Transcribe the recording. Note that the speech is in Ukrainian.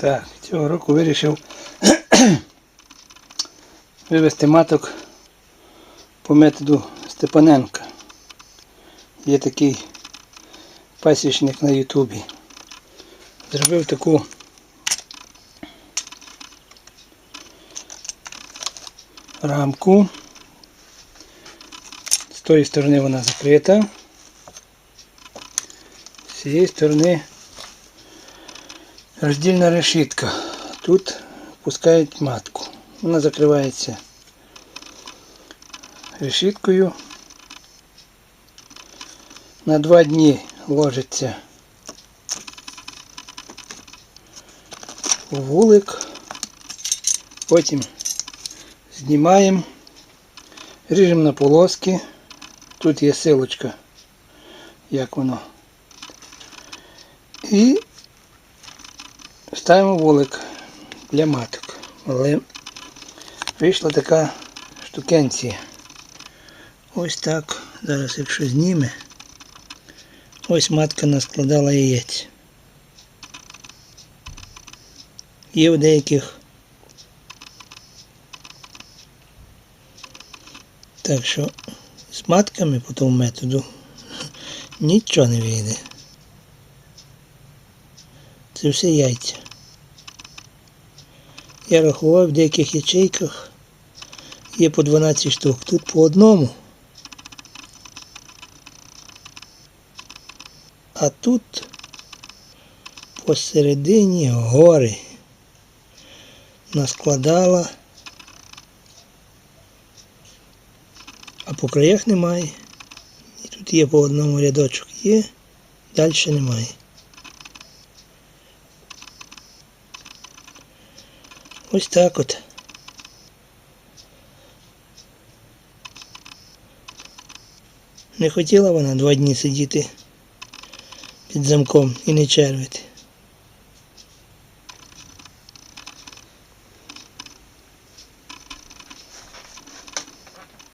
Так, цього року вирішив вивести маток по методу Степаненка. Є такий пасічник на Ютубі. Зробив таку рамку. З тої сторони вона закрита. З цієї сторони роздільна решітка. Тут пускають матку. Вона закривається решіткою. На два дні ложиться вулик. Потім знімаємо, ріжемо на полоски. Тут є силочка, як воно. І ставимо вулик для маток. Але вийшла така штукенція. Ось так. Зараз якщо зніме. Ось матка наскладала яєць. Є в деяких. Так що з матками по тому методу нічого не вийде. Це все яйця. Я рахував в деяких ячейках є по 12 штук. Тут по одному. А тут посередині гори наскладала, а по краях немає. І тут є по одному рядочок є, далі немає. Ось так от. Не хотіла вона два дні сидіти під замком і не червити.